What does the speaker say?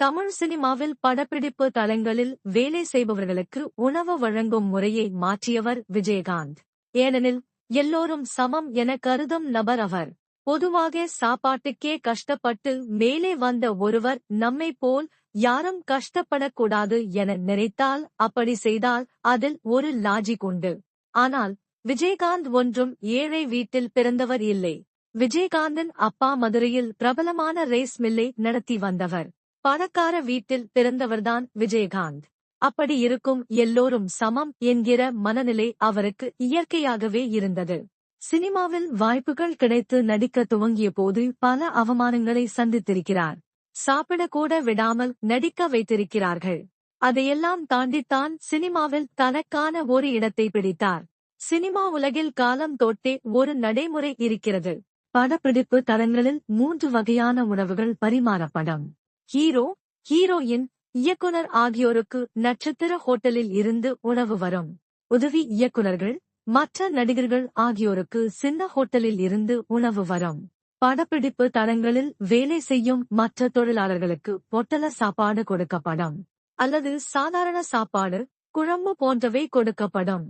தமிழ் சினிமாவில் படப்பிடிப்பு தளங்களில் வேலை செய்பவர்களுக்கு உணவு வழங்கும் முறையை மாற்றியவர் விஜயகாந்த். ஏனெனில் எல்லோரும் சமம் என கருதும் நபர் அவர். பொதுவாக சாப்பாட்டுக்கே கஷ்டப்பட்டு மேலே வந்த ஒருவர் நம்மை போல் யாரும் கஷ்டப்படக்கூடாது என நினைத்தால் அப்படி செய்தால் அதில் ஒரு லாஜிக் உண்டு. ஆனால் விஜயகாந்த் ஒன்றும் ஏழை வீட்டில் பிறந்தவர் இல்லை. விஜயகாந்தின் அப்பா மதுரையில் பிரபலமான ரேஸ் மில்லை நடத்தி வந்தவர். பணக்கார வீட்டில் பிறந்தவர்தான் விஜயகாந்த். அப்படி இருக்கும் எல்லோரும் சமம் என்கிற மனநிலை அவருக்கு இயற்கையாகவே இருந்தது. சினிமாவில் வாய்ப்புகள் கிடைத்து நடிக்க துவங்கிய போது பல அவமானங்களை சந்தித்திருக்கிறார். சாப்பிடக்கூட விடாமல் நடிக்க வைத்திருக்கிறார்கள். அதையெல்லாம் தாண்டித்தான் சினிமாவில் தனக்கான ஒரு இடத்தை பிடித்தார். சினிமா உலகில் காலம் தொட்டே ஒரு நடைமுறை இருக்கிறது. படப்பிடிப்பு தரங்களில் மூன்று வகையான உணவுகள் பரிமாறப்படும். ஹீரோ ஹீரோயின் இயக்குனர் ஆகியோருக்கு நட்சத்திர ஹோட்டலில் இருந்து உணவு வரும். உதவி இயக்குனர்கள் மற்ற நடிகர்கள் ஆகியோருக்கு சின்ன ஹோட்டலில் இருந்து உணவு வரும். படப்பிடிப்பு தளங்களில் வேலை செய்யும் மற்ற தொழிலாளர்களுக்கு பொட்டல சாப்பாடு கொடுக்கப்படும். அல்லது சாதாரண சாப்பாடு குழம்பு போன்றவை கொடுக்கப்படும்.